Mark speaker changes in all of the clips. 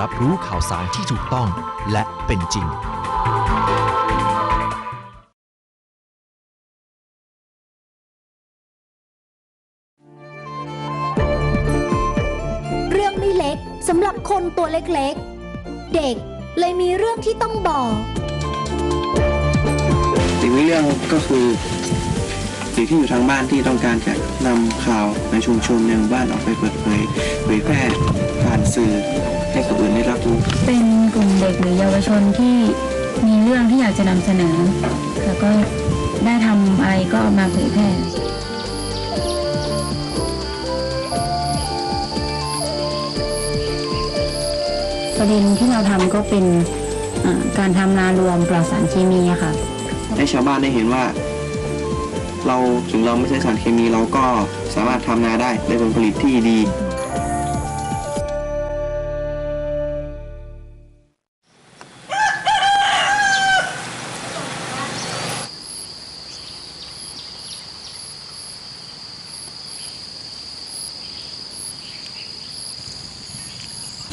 Speaker 1: รับรู้ข่าวสารที่ถูกต้องและเป็นจริง
Speaker 2: เรื่องไม่เล็กสำหรับคนตัวเล็กๆ เด็กเลยมีเรื่องที่ต้องบอก
Speaker 3: สิ่งเรื่องก็คือ สิ่งที่อยู่ทางบ้านที่ต้องการจะนำข่าวในชุมชนในหมู่บ้านออกไปเปิดเผยเผยแพร่ผ่านสื่อให้คนอื่นได้รับรู้
Speaker 4: เป็นกลุ่มเด็กหรือเยาวชนที่มีเรื่องที่อยากจะนำเสนอ แล้วก็ได้ทำอะไรก็เอามาเผยแพร่ประเด็นที่เราทำก็เป็นอ่าการทำนา รวมปลอดสารเคมีอะค่ะ
Speaker 3: ให้ชาวบ้านได้เห็นว่า เราถึงเราไม่ใช้สารเคมีเราก็สามารถทำนาได้ได้ผลผลิตที่ดี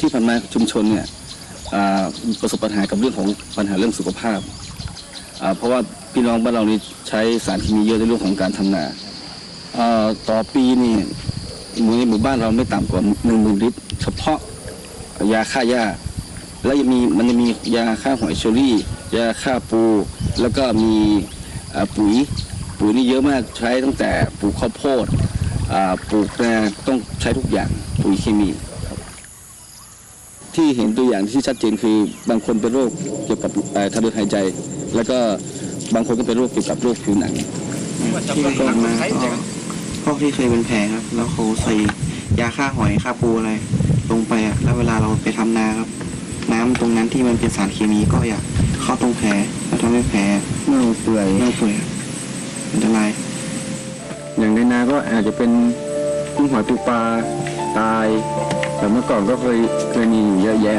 Speaker 5: ที่ผ่านมาชุมชนเนี่ยประสบปัญหากับเรื่องของปัญหาเรื่องสุขภาพ เพราะว่าพี่น้องบ้านเรานี่ ใช้สารเคมีเยอะในเรื่องของการทำนาอ่าต่อปีนี่หมู่ในหมู่บ้านเราไม่ต่ำกว่าหนึ่งหมื่นลิตร เฉพาะยาฆ่าหญ้าแล้วยังมีมันจะมียาฆ่าหอยเชอรี่ ยาฆ่าปู แล้วก็มีปุ๋ยปุ๋ยนี่เยอะมากใช้ตั้งแต่ปลูกข้าวโพดปลูกนาต้องใช้ทุกอย่างปุ๋ยเคมี ที่เห็นตัวอย่างที่ชัดเจนคือบางคนเป็นโรคเกี่ยวกับทางเดินหายใจ แล้วก็ บางคนก็เป็นโรคเกี่ยวกับโรคผิวหนัง
Speaker 3: ที่เกิดมาก็พวกที่เคยเป็นแผลครับ แล้วเขาใส่ยาฆ่าหอยฆ่าปูอะไรลงไปอะแล้วเวลาเราไปทำนาครับ น้ำตรงนั้นที่มันเป็นสารเคมีก็อยากเข้าตรงแผลแล้วทำให้แผล
Speaker 5: เน่าเปื่อย
Speaker 3: เน่าเปื่อยอันตราย
Speaker 5: อย่างในนาก็อาจจะเป็นกุ้งหอยปูปลาตายแต่เมื่อก่อนก็เคยเคยมีอยู่เยอะแยะ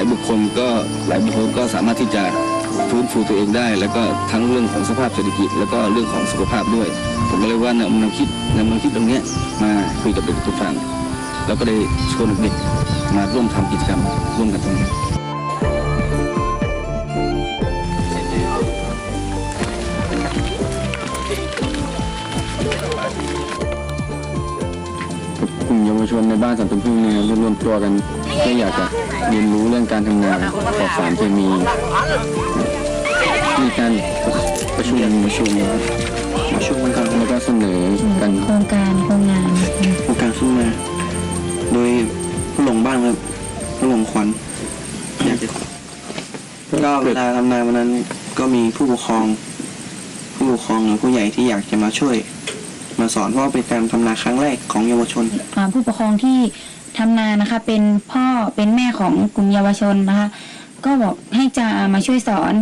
Speaker 5: ายบุคคลก็หลายบุคคลก็สามารถที่จะฟื้นฟูตัวเองได้ แล้วก็ทั้งเรื่องของสภาพเศรษฐกิจ แล้วก็เรื่องของสุขภาพด้วย ผมก็เลยว่านำแนวคิดนำแนวคิดตรงเนี้ยมาคุยกับเด็กทุกฟังแล้วก็ได้ชวนเด็กๆมาร่วมทำกิจกรรมร่วมกันตรงนี้กลุ่มเยาวชนในบ้านสันตุพึ่งเนี่ยรวมตัวกันก็อยากจะ เรียนรู้เรื่องการทำงานปลอดสารเคมีมีการประชุมประชุม
Speaker 3: มาช่วยกัน
Speaker 5: แล้วก็เสนอกัน
Speaker 4: โครงการโครงงาน
Speaker 3: โครงการขึ้นมา โดยผู้หลงบ้านครับผู้หลงขวัญอยากจะก็เวลาทำนาวันนั้นก็มีผู้ปกครอง ผู้ปกครองหรือผู้ใหญ่ที่อยากจะมาช่วย มาสอนเพราะว่าเป็นการทำนาครั้งแรกของเยาวชน
Speaker 4: อ่าผู้ปกครองที่ ทำนานะคะ เป็นพ่อเป็นแม่ของกลุ่มเยาวชนนะคะ ก็บอกให้จะมาช่วยสอน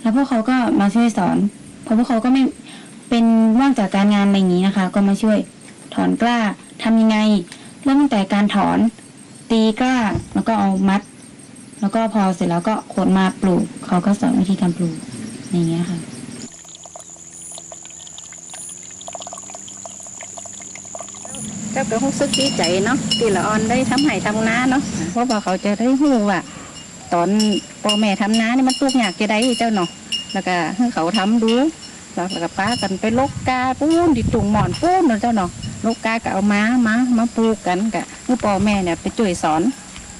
Speaker 4: แล้วพวกเขาก็มาช่วยสอนเพราะพวกเขาก็ไม่เป็นว่างจากการงานอะไรอย่างนี้นะคะ ก็มาช่วยถอนกล้าทำยังไงเริ่มตั้งแต่การถอนตีกล้าแล้วก็เอามัด แล้วก็พอเสร็จแล้วก็ขนมาปลูก เขาก็สอนวิธีการปลูกอย่างเงี้ยค่ะ
Speaker 6: เจ้าก็รู้สึกดีใจเนาะที่ละออนได้ทำให้ทำนาเนาะเพราะว่าเขาจะได้รู้ว่าตอนพ่อแม่ทำนานี่มันตุกยากจะได้เจ้าเนาะแล้วก็ให้เขาทำดูแล้วก็ป้ากันไปลกกาปูนดิตุงหมอนปูนเนาะเจ้าเนาะลกกาก็เอามามามาปลูกกันกะคือพ่อแม่เนี่ยไปช่วยสอน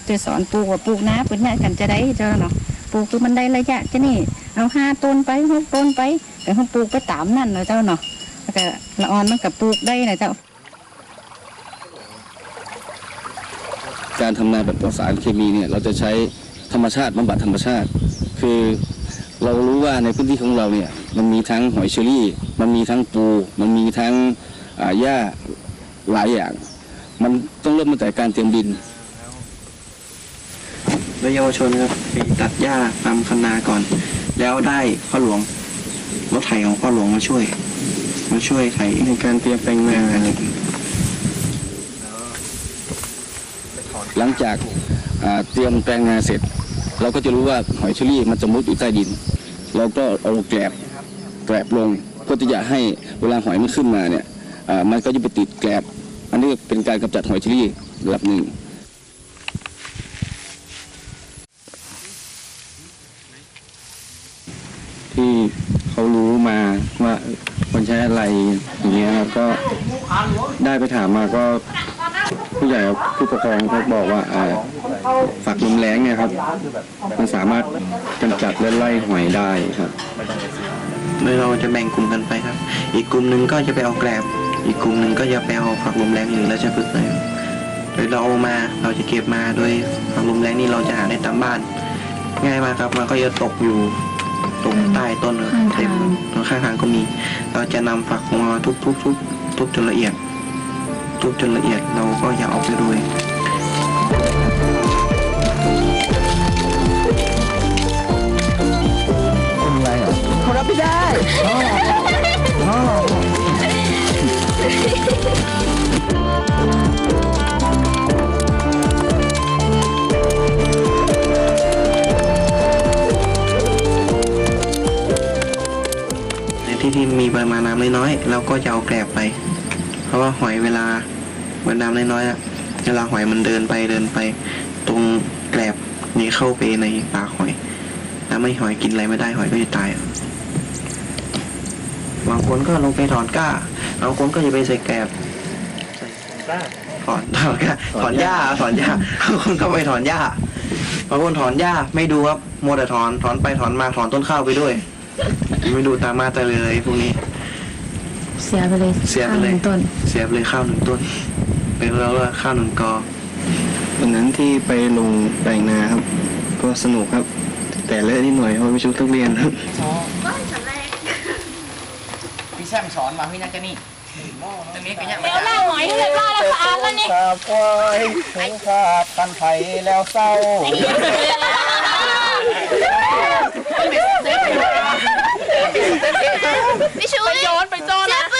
Speaker 6: ช่วยสอนปลูกว่าปลูกนาเป็นเนี่ยกันจะได้เจ้าเนาะปลูกคือมันได้ระยะจะนี่เอาห้าต้นไปหกต้นไปแต่เขาปลูกไปตามนั่นเนาะเจ้าเนาะแล้วก็ละออนมันก็ปลูกได้นะเจ้า
Speaker 5: การทำนาแบบปลอดสารเคมีเนี่ยเราจะใช้ธรรมชาติบำบัดธรรมชาติ คือเรารู้ว่าในพื้นที่ของเราเนี่ยมันมีทั้งหอยเชอรี่ มันมีทั้งปู มันมีทั้งหญ้าหลายอย่าง มันต้องเริ่มตั้งแต่การเตรียมดิน
Speaker 3: โดยเยาวชนครับไปตัดหญ้าตามคันนาก่อน แล้วได้พ่อหลวงรถไถของพ่อหลวงมาช่วย มาช่วยไถในการเตรียมแปลงนาอะไร
Speaker 5: หลังจากเตรียมแปลงนาเสร็จ เราก็จะรู้ว่าหอยเชอรี่มันจะมุดอยู่ใต้ดิน เราก็เอาแกลบแกลบลงเพื่อที่จะให้เวลาหอยมันขึ้นมาเนี่ยมันก็จะไปติดแกลบอันนี้เป็นการกำจัดหอยเชอรี่ระดับหนึ่ง
Speaker 3: ที่เขารู้มาว่าคนใช้อะไรอย่างเงี้ยครับก็ได้ไปถามมาก็ ผู้ใหญ่กับผู้ปกครองเขาบอกว่าอ่าฝักลมแรงเนี่ยครับ มันสามารถกำจัดและไล่หอยได้ครับโดยเราจะแบ่งกลุ่มกันไปครับ อีกกลุ่มหนึ่งก็จะไปเอาแกลบ อีกกลุ่มหนึ่งก็จะไปเอาฝักลมแรงหรือราชพฤกษ์เลยโดยเราเอามาเราจะเก็บมาโดยฝักลมแรงนี่เราจะหาได้ตามบ้าน ง่ายมากครับมันก็จะตกอยู่ตรงใต้ต้นเลย
Speaker 4: ข้างทาง
Speaker 3: เต็มตรงข้างทางก็มี เราจะนำฝักของเราทุบทุบทุบทุบจนละเอียด ทุบจนละเอียดเราก็อยาเอาไปด้วยเป็นที่ที่มีปริมาณน้ำน้อยๆเราก็จะเอาแกลบไป เพราะว่าหอยเวลาเวลาน้ำน้อยๆอะเวลาหอยมันเดินไปเดินไป ตรงแกลบนี้เข้าไปในปากหอย ถ้าไม่หอยกินอะไรไม่ได้หอยก็จะตายบางคนก็ลงไปถอนก้าบางคนก็จะไปใส่แกลบถอนถอนก้าถอนหญ้าถอนหญ้าบางคนก็ไปถอนหญ้าบางคนถอนหญ้าไม่ดูครับมัวแต่ถอนถอนไปถอนมาถอนต้นข้าวไปด้วย ไม่ดูตามมาแต่เลยพวกนี้
Speaker 4: สียไปเลย
Speaker 3: เสียไปเลย
Speaker 4: ข้างหนึ่งต้น
Speaker 3: เสียไปเลยข้าวหนึ่งต้นเป็นแล้วว่าข้าวหนึ่งกอวันนั้นที่ไปลงแปลงนาครับ ก็สนุกครับ แต่เลอะนิดหน่อยเพราะไม่ชุดนักเรียนครับ
Speaker 7: พี่แซมสอนมาพี่นักจะนี่ตรงนี้ก็ยังไม่
Speaker 8: เดี๋ยวล่าหอยเลยล่าราคาแล้วนี่
Speaker 7: ขาควายถึงขาดกันไผแล้วเศร้า
Speaker 8: พี่ชูไปโยนไปโจนนะเพื่อนกระโปรงเพื่อน
Speaker 7: เดี๋ยวปีซักนี้นะที่อันนี้มาให้มาเอาน้ำเลี้ยงเอาเสียมาด้วยไม่เอาหัว
Speaker 8: หอยเชอรี่เชอรี่
Speaker 7: ได้เลยนะเอาอันนี้ตักนี่นะ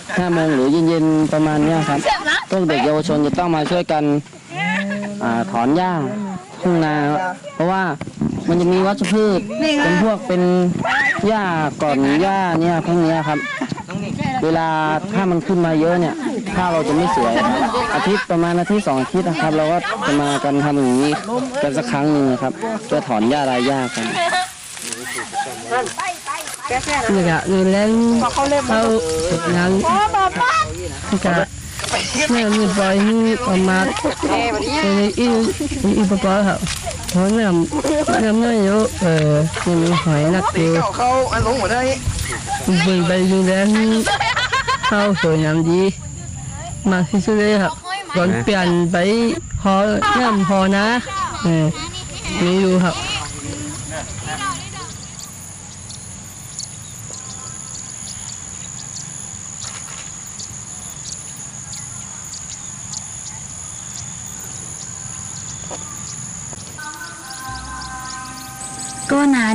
Speaker 9: 5โมงหรือเย็นๆประมาณเนี้ยครับพวกเด็กเยาวชนจะต้องมาช่วยกันอาถอนหญ้าทุ่งนา เพราะว่ามันจะมีวัชพืชเป็นพวกเป็นหญ้าก่อนหญ้าเนี่ยพวกเนี้ยครับ เวลาถ้ามันขึ้นมาเยอะเนี่ยข้าวเราจะไม่สวยอาทิตย์ประมาณอาทิตย์สองอาทิตย์นะครับ เราก็จะมากันทำอย่างนี้กันสักครั้งหนึ่งนะครับเพื่อถอนหญ้ารายหญ้ากัน นี่ก็ดูแลเขางานก็เนี่ยมีปล่อยให้ประมาณในอีอีปล่อยครับเพราะเนี่ยเนี่ยไม่เยอะเออมันมีหอยนักอยู่
Speaker 7: เขาอันลงหมดได้
Speaker 9: เป็นไปดูแลเข้าสวยงามดีมากที่สุดเลยครับก่อนเปลี่ยนไปพอเนี่ยพอนะเออไม่รู้ครับ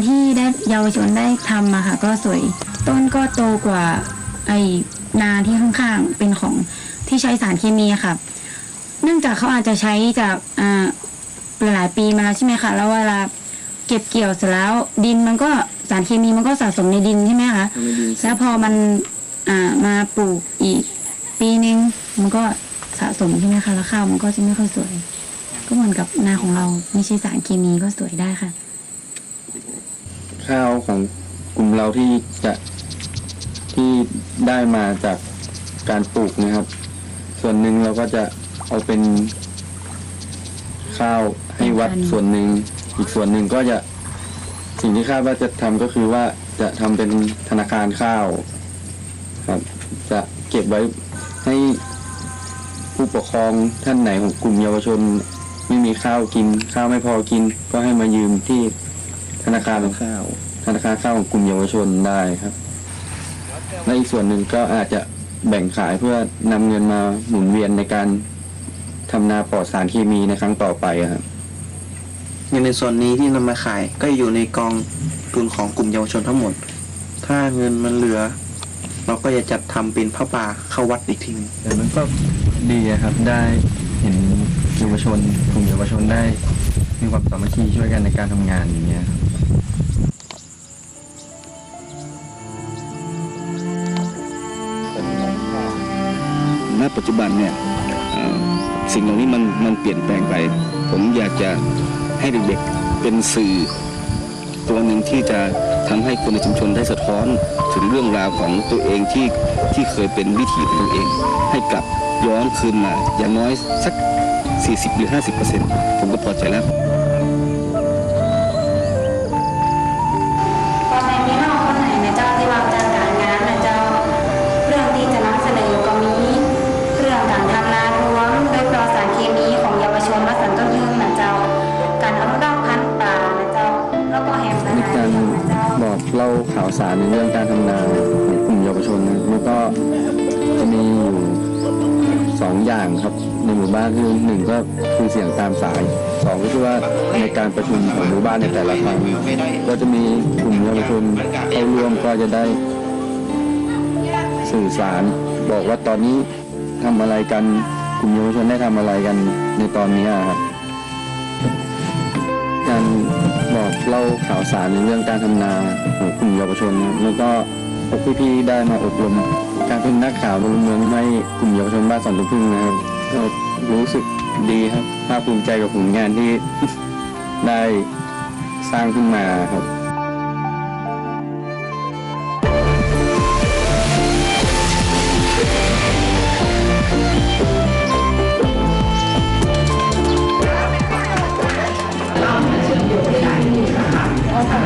Speaker 4: ที่ได้เยาวชนได้ทำมาค่ะ ก็สวยต้นก็โตกว่าไอ้นาที่ข้างๆเป็นของที่ใช้สารเคมีอะค่ะ เนื่องจากเขาอาจจะใช้จากอ่าหลายๆปีมาแล้วใช่ไหมคะแล้วเวลาเก็บเกี่ยวเสร็จแล้วดินมันก็สารเคมีมันก็สะสมในดินใช่ไหมคะแล้วพอมันอ่ามาปลูกอีก ปีนึงมันก็สะสมใช่ไหมคะแล้วข้าวมันก็จะไม่ค่อยสวย ก็เหมือนกับนาของเราไม่ใช่สารเคมีก็สวยได้ค่ะ
Speaker 3: ข้าวของกลุ่มเราที่จะที่ได้มาจากการปลูกนะครับ ส่วนหนึ่งเราก็จะเอาเป็น
Speaker 10: ข้าวให้วัดส่วนหนึ่ง อีกส่วนหนึ่งก็จะสิ่งที่คาดว่าจะทำก็คือว่าจะทำเป็นธนาคารข้าวครับ จะเก็บไว้ให้ผู้ปกครองท่านไหนของกลุ่มเยาวชน ไม่มีข้าวกิน ข้าวไม่พอกิน ก็ให้มายืมที่ ธนาคารข้าวธนาคารข้าวของกลุ่มเยาวชนได้ครับและอีกส่วนหนึ่งก็อาจจะแบ่งขายเพื่อนำเงินมาหมุนเวียนในการทำนาปลอดสารเคมีในครั้งต่อไปครับ
Speaker 3: อย่างในส่วนนี้ที่นำมาขายก็อยู่ในกองทุนของกลุ่มเยาวชนทั้งหมด ถ้าเงินมันเหลือ เราก็จะจัดทำเป็นพระป่าเข้าวัดอีกทีหนึง
Speaker 10: แต่มันก็ดีอะครับได้เห็นเยาวชนกลุ่มเยาวชนได้มีความสามัคคีช่วยกันในการทำงานอย่างเงี้ยครับ
Speaker 5: ปัจจุบันเนี่ยสิ่งเหล่านี้มันมันเปลี่ยนแปลงไป ผมอยากจะให้เด็กๆเป็นสื่อ ตัวหนึ่งที่จะทำให้คนในชุมชนได้สะท้อนถึงเรื่องราวของตัวเองที่ที่เคยเป็นวิถีของตัวเอง ให้กลับย้อนคืนมาอย่างน้อยสัก 40 หรือ 50ผมก็พอใจแล้วา
Speaker 10: วสารในเรื่องการทำนาของกลุ่มเยาวชนนะแล้วก็จะมีอยู่สองอย่างครับในหมู่บ้านคือหนึ่งก็คือเสียงตามสายสองก็คือว่าในการประชุมของหมู่บ้านในแต่ละครั้งก็จะมีกลุ่มเยาวชนเข้าร่วมก็จะได้สื่อสาร บอกว่าตอนนี้ทำอะไรกันกลุ่มเยาวชนได้ทำอะไรกันในตอนนี้ครับ เล่าข่าวสารในเรื่องการทำนาของกลุ่มเยาวชน แล้วก็พวกพี่ๆได้มาอบรมการเป็นนักข่าวพลเมืองให้กลุ่มเยาวชนบ้านสันตุพึ่งนะครับก็รู้สึกดีครับภาคภูมิใจกับผลงานที่ได้สร้างขึ้นมาครับ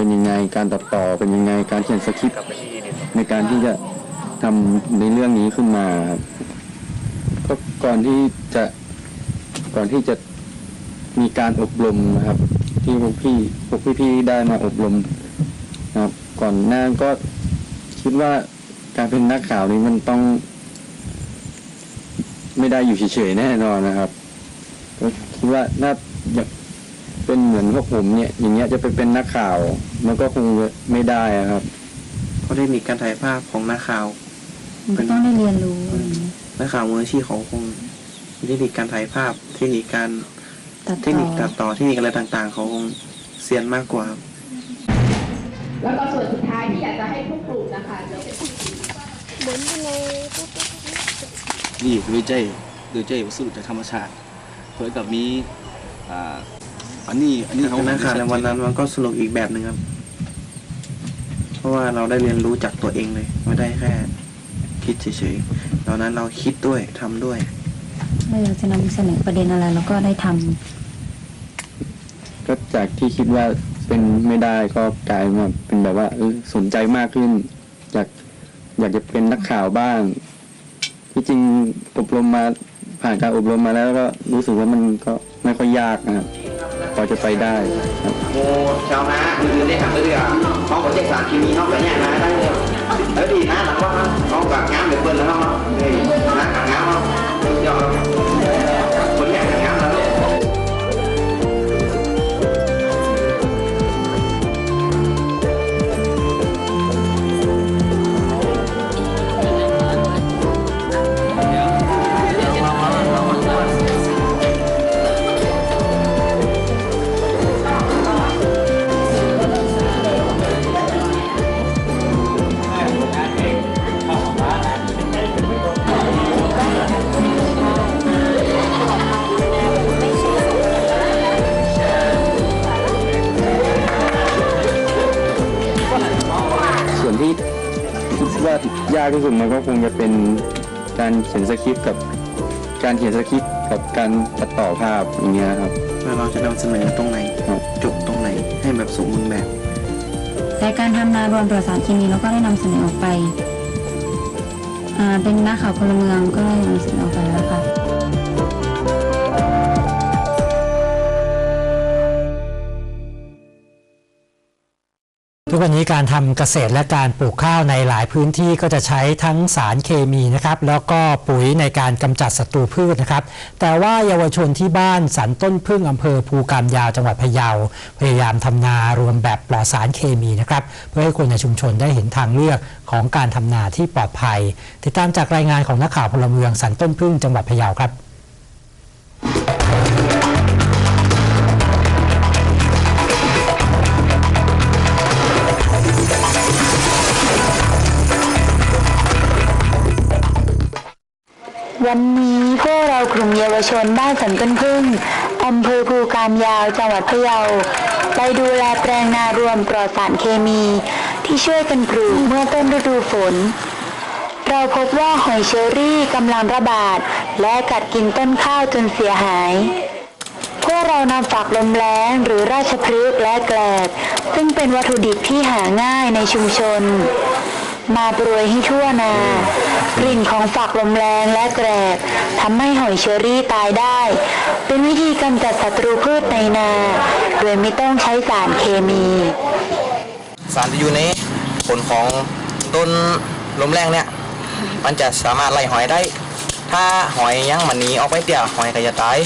Speaker 10: เป็นยังไง การตัดต่อเป็นยังไง การเขียนสคริปต์ในการที่จะทำในเรื่องนี้ขึ้นมาครับก็ก่อนที่จะก่อนที่จะมีการอบรมนะครับ ที่พวกพี่พวกพี่ๆได้มาอบรมนะครับ ก่อนหน้าก็คิดว่าการเป็นนักข่าวนี้มันต้อง ไม่ได้อยู่เฉยๆแน่นอนนะครับก็คิดว่าน่าอยากเป็นเหมือนพวกผมเนี่ย อย่างเงี้ยจะไปเป็นนักข่าว มันก็คงไม่ได้อะครับ
Speaker 3: เพราะเทคนิคการถ่ายภาพของนักข่าว
Speaker 4: มันก็ต้องได้เรียนรู้อะไรอย่างเงี้ย
Speaker 3: นักข่าวมืออาชีพเขาคงมีเทคนิคการถ่ายภาพ เทคนิคการ
Speaker 4: ตัด
Speaker 3: เท
Speaker 4: ต่
Speaker 3: ค
Speaker 4: อ
Speaker 3: นิคตัดต่อเทคนิคอะไรต่าง ๆ เขาคงเซียนมากกว่าครับ
Speaker 7: แล้วก็ส่วนสุดท้ายที่อยากจะให้ทุกกลุ่มนะคะจะเป็น
Speaker 5: นี่โดยใจโดยใจวัสดุจากธรรมชาติเพื่อกับมีอ่า อันนี้ อันนี้เขา
Speaker 3: นักข่าวในวันนั้นมันก็สนุกอีกแบบหนึ่งครับ เพราะว่าเราได้เรียนรู้จากตัวเองเลย ไม่ได้แค่ คิดเฉยๆตอนนั้นเราคิดด้วยทำด้วย
Speaker 4: เราอยากจะนำเสนอประเด็นอะไรแล้วก็ได้ทำ
Speaker 10: ก็จากที่คิดว่าเป็นไม่ได้ก็กลายมาเป็นแบบว่าเออสนใจมากขึ้น อยากอยากจะเป็นนักข่าวบ้าง ที่จริงอบรมมาผ่านการอบรมมาแล้วก็รู้สึกว่ามันก็ไม่ค่อยยากนะครับพ อจะไปได้ครับ
Speaker 11: โมชาวนาคือได้ทำเรื่องเขาก็เช็คสารคีมีเขาแต่เนี่นะได้เลยแล้วดีนะหลังว่าห้องกับงามเหลือเกินแล้วเนาะนี่นะกับงามเนาะยอดาก
Speaker 12: ที่สุดมันก็คงจะเป็นการเขียนสคริปต์กับการเขียนสคริปต์กับการตัดต่อภาพอย่างเงี้ยครับ
Speaker 3: ว่าเราจะนำเสนอตรงไหนจบตรงไหนให้แบบสมบูรณ์แบบ
Speaker 4: แต่การทำนารวมปลอดสารเคมีเราก็ได้นำเสนอออกไปอ่าเป็นนักข่าวพลเมืองก็ได้นำเสนอออกไปแล้วค่ะ
Speaker 13: กวันนี้การทำเกษตรและการปลูกข้าวในหลายพื้นที่ก็จะใช้ทั้งสารเคมีนะครับแล้วก็ปุ๋ยในการกำจัดศัตรูพืชนะครับ แต่ว่าเยาวชนที่บ้านสันต้นพึ่งอำเภอภูกามยาวจังหวัดพะเยา พยายามทำนารวมแบบปลอดสารเคมีนะครับ เพื่อให้คนในชุมชนได้เห็นทางเลือกของการทำนาที่ปลอดภัย ติดตามจากรายงานของนักข่าวพลเมืองสันต้นพึ่งจังหวัดพะเยาครับ
Speaker 14: วันนี้พวกเรากลุ่มเยาวชนบ้านสันต้นพึ่งอำเภอภูกามยาวจังหวัดพะเยาไปดูแลแปลงนารวมปลอดสารเคมี ที่ช่วยกันปลูกเมื่อต้นฤดูฝน เราพบว่าหอยเชอรี่กำลังระบาด และกัดกินต้นข้าวจนเสียหาย พวกเรานำฝักลมแรงหรือราชพฤกษ์และแกลบ ซึ่งเป็นวัตถุดิบที่หาง่ายในชุมชน มาโปรยให้ทั่วนา กลิ่นของฝักลมแรงและแกรบทำให้หอยเชอรี่ตายได้ เป็นวิธีกำจัดศัตรูพืชในนา โดยไม่ต้องใช้สารเคมี
Speaker 11: สารที่อยู่ในผลของต้นลมแรงเนี่ย มันจะสามารถไล่หอยได้ ถ้าหอยยังมันหนีออกไปเตี่ยหอยก็จะตาย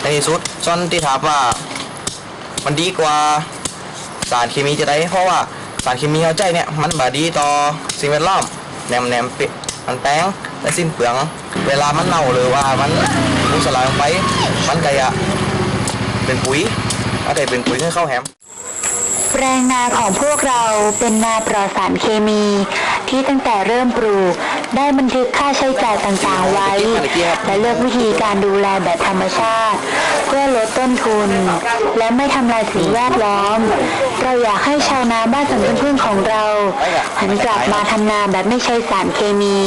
Speaker 11: ในที่สุดส่วนที่ถามว่า มันดีกว่าสารเคมีจะได้ เพราะว่าสารเคมีเอาใจเนี่ยมันบาดีต่อสิ่งแวดล้อมแนมแนมปิ มันแป้งและสิ้นเปลือง เวลามันเน่าหรือว่ามันมุสลายลงไป มันก็จะเป็นปุ๋ยก็ได้เป็นปุ๋ยให้เข้าแฮม
Speaker 14: แปลงนาของพวกเราเป็นนาปลอดสารเคมี ที่ตั้งแต่เริ่มปลูก ได้บันทึกค่าใช้จ่ายต่างๆไว้ และเลือกวิธีการดูแลแบบธรรมชาติ เพื่อลดต้นทุน และไม่ทำลายสิ่งแวดล้อม เราอยากให้ชาวนาบ้านสันต้นพึ่งของเราหันกลับมาทำนาแบบไม่ใช้สารเคมี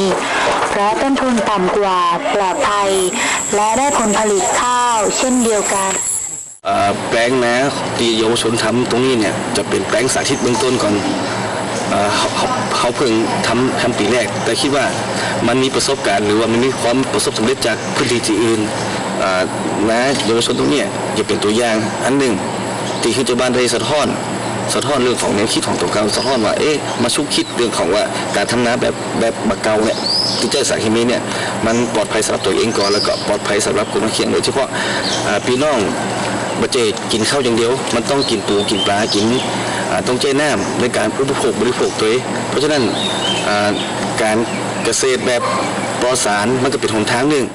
Speaker 14: เพราะต้นทุนต่ำกว่าปลอดภัย และได้ผลผลิตข้าว เช่นเดียวกัน
Speaker 5: แปลงนะที่เยาวชนทำตรงนี้เนี่ยจะเป็นแปลงสาธิตเบื้องต้นก่อน เขาเพิ่งทำทำปีแรก แต่คิดว่ามันมีประสบการณ์ หรือว่ามันมีความประสบสำเร็จจากพื้นที่ที่อื่นนะเยาวชนตรงเนี้ยจะเป็นตัวอย่างอันหนึ่งที่คือจะบ้านได้สะท้อนสะท้อนเรื่องของแนวคิดของตัวเก่าสะท้อนว่าเอ๊ะมาชุกคิดเรื่องของว่าการทำนาแบบแบบบักเก่าเนี่ยที่เจอสารเคมีเนี่ยมันปลอดภัยสำหรับตัวเองก่อนแล้วก็ปลอดภัยสำหรับคนเคียงโดยเฉพาะอ่าพี่น้องบเจกินข้าวอย่างเดียว มันต้องกินปูกินปลากิน ต้องเจ้น้ำในการอุปโภคบริโภคตัวเองเพราะฉะนั้นการเกษตรแบบปลอดสารมันก็เป็นหนทางหนึ่ง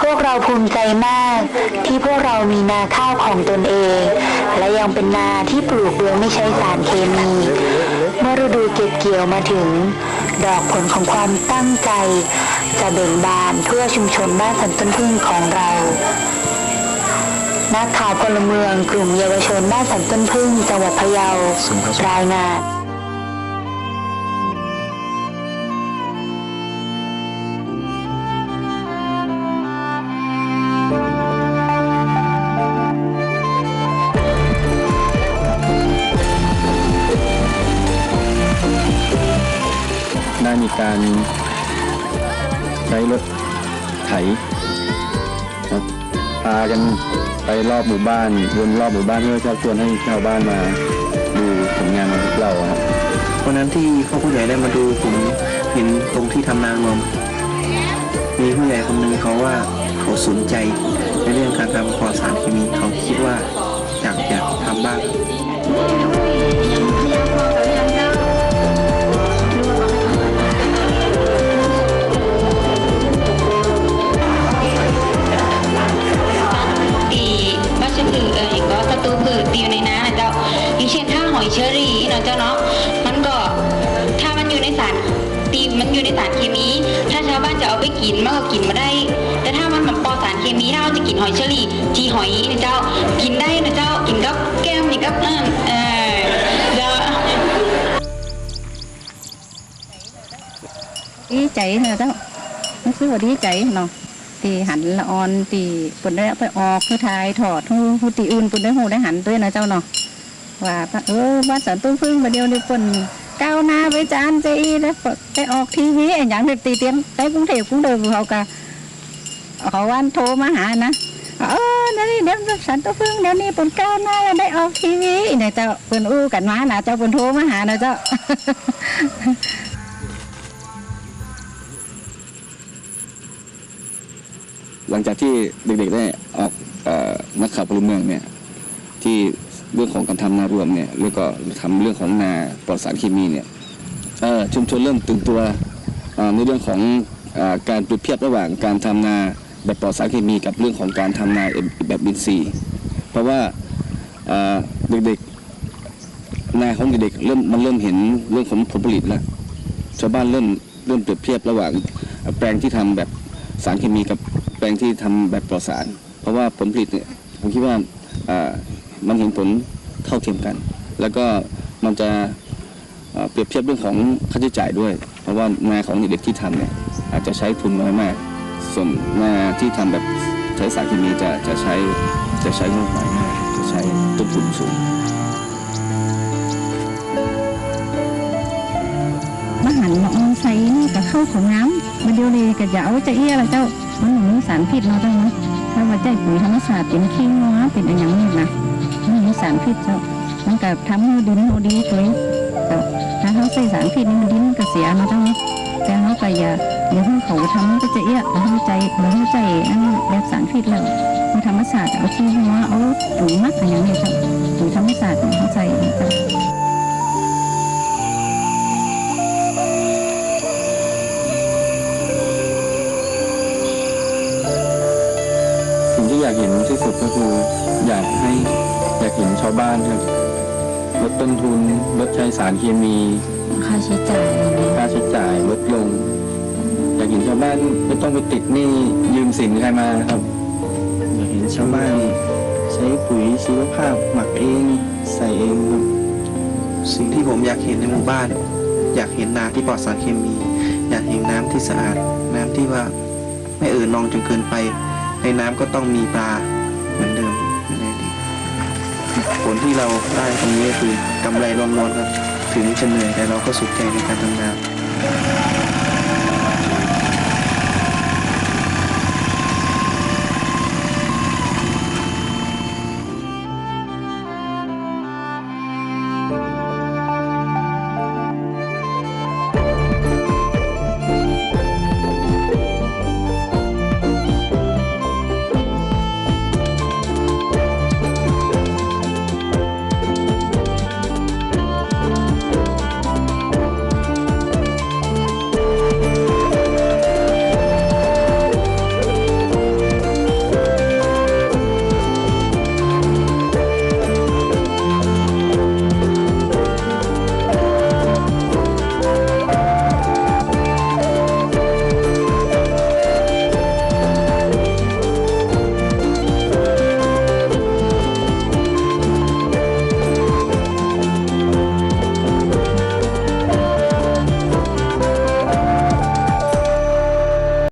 Speaker 14: พวกเราภูมิใจมากที่พวกเรามีนาข้าวของตนเอง และยังเป็นนาที่ปลูกโดยไม่ใช้สารเคมี เมื่อฤดูเก็บเกี่ยวมาถึง ดอกผลของความตั้งใจ จะเบ่งบานทั่วชุมชนบ้านสันต้นพึ่งของเรา นักข่าวพลเมืองกลุ่มเยาวชนบ้านสันต้นพึ่งจังหวัดพะเยา รายงาน
Speaker 12: ได้มีการใช้รถไถครับพากัน ไปรอบหมู่บ้านวนรอบหมู่บ้านเพื่อชักชวนให้ชาวบ้านมาดูผลงานของพวกเราครับ
Speaker 3: วันนั้นที่พ่อผู้ใหญ่ได้มาดูผมเห็นตรงที่ทำนางนมมีผู้ใหญ่คนหนึ่งเขาว่าเขาสนใจในเรื่องการทำปลอดสารเคมีเขาคิดว่าอยาก
Speaker 4: อยากทำบ้าง เชอรี่เนาะเจ้าเนาะมันก็ถ้ามันอยู่ในสารตีมันอยู่ในสารเคมี ถ้าชาวบ้านจะเอาไปกินมันก็กินมาได้ แต่ถ้ามันแบบปอสารเคมีถ้าเราจะกินหอยเชอรี่จีหอยนะเจ้ากินได้นะเจ้ากินกับแก้มนี่กับนั่นเออ ờ, เจ้า
Speaker 14: พวกเราภูมิใจมากที่พวกเรามีนาข้าวของเองและยังเด้อดีใจเบ่งบานทั่วชุมชนบ้านสันต้นพึ่งขอเรานักข่าวพลเมืองกลุ่มเยาวชนบ้านสันต้นพึ่งจังหวัดพะเยารายงาน
Speaker 13: ทุกวันนี้การทำเกษตรและการปลูกข้าวในหลายพื้นที่ก็จะใช้ทั้งสารเคมีนะครับแล้วก็ปุ๋ยในการกำจัดศัตรูพืชนะครับแต่ว่าเยาวชนที่บ้านสันต้นพึ่งอำเภอภูกามยาวจังหวัดพะเยาพยายามทำนารวมปลอดสารเคมี
Speaker 6: ดีใจเนอะเจ้ารู้สึกว่าดีใจเนาะตีหันละออนตีปุ่นได้ไปออกคือทายถอดหูหูตีอื่นปุ่นได้หูได้หันด้วยนะเจ้าเนาะ ว่าเออบ้านสันตุ้งพึ่งมาเดียวนี่คนก้าวหน้าไปจานเจีแล้วได้ออกทีวีไอ้หยังได้ตีเตียมได้กรุงเทพกรุงเดิมเขากะเขาวันโทรมาหานะเออเดี๋ยวนี้เดี๋ยวสันตุ้งพึ่งเดี๋ยวนี้ปุ่นก้าวหน้าแล้วได้ออกทีวีเนี่ยเจ้าคนอู้กันมาหนะเจ้าคนโทรมาหานะเจ้า
Speaker 5: หลังจากที่เด็กๆได้ออกออนักข่าวพลเมืองเนี่ยที่ เรื่องของการทำนา รวมเนี่ยแล้วก็ทำเรื่องของนาปลอดสารเคมีเนี่ยชุมชนเริ่มตื่นตัวในเรื่องของอการเปรียบเทียบระหว่างการทำนาแบบปลอดสารเคมีกับเรื่องของการทำนาแบบอินทรีย์เพราะว่าเด็กๆนาของเด็กๆเริ่มมันเริ่มเห็นเรื่องของผลผลิตแล้วชาวบ้านเริ่มเริ่มเปรียบเทียบระหว่างแปลงที่ทำแบบสารเคมีกับแปลงที่ทำแบบปลอดสาร เพราะว่าผลผลิตเนี่ยผมคิดว่า มันเห็นผลเท่าเทียมกัน แล้วก็มันจะเปรียบเทียบเรื่องของค่าใช้จ่ายด้วย เพราะว่านาของเด็กที่ทำเนี่ยอาจจะใช้ทุนน้อยมาก ส่วนนาที่ทำแบบใช้สารเคมีจะจะใช้จะใช้งบน้อยมากจะใช้ต้นทุนสูง
Speaker 6: มาหันมาออนใส่นี่กับข้าวของน้ำมาเดียวเลยก็จะเอาจะเอี้ยละเจ้ามันหนูสารพิษเนาะเจ้าเนะถ้าว่าใจปุ๋ยธรรมศาสตร์เป็นขี้งัวเป็นอะไรอย่างนี้นะ สารพิษเจ้ามันก็ทำให้ดินเราดีเลยเจ้าถ้าเขาใส่สารพิษนี่มันดินก็เสียเนาะเจ้าเนาะแต่เขาก็อย่าอย่าให้เขาทำมันก็จะเอี้ยเราให้ใจเราให้ใจอันนี้แบบสารพิษแล้วในธรรมศาสตร์เอาขี้งัวเอาปุ๋ยมักอะไรอย่างนี้เจ้าปุ๋ยธรรมศาสตร์เขาใส่เจ้า
Speaker 10: สิ่งที่อยากเห็นที่สุดก็คืออยากให้ อยากเห็นชาวบ้านครับลดต้นทุนลดใช้สารเคมี
Speaker 4: ค่าใช้จ่าย
Speaker 10: ค่าใช้จ่ายลดลง อยากเห็นชาวบ้านไม่ต้องไปติดหนี้ยืมสินใครมาครับ
Speaker 3: อยากเห็นชาวบ้านใช้ปุ๋ยชีวภาพหมักเองใส่เองครับสิ่งที่ผมอยากเห็นในหมู่บ้าน อยากเห็นนาที่ปลอดสารเคมี อยากเห็นน้ำที่สะอาด น้ำที่ว่าไม่เอ่อนนองจนเกินไป ในน้ำก็ต้องมีปลาเหมือนเดิมในอดีต ผลที่เราได้ตรงนี้ก็คือกำไรรวมๆครับ ถึงจะเหนื่อยแต่เราก็สุดใจในการทำงาน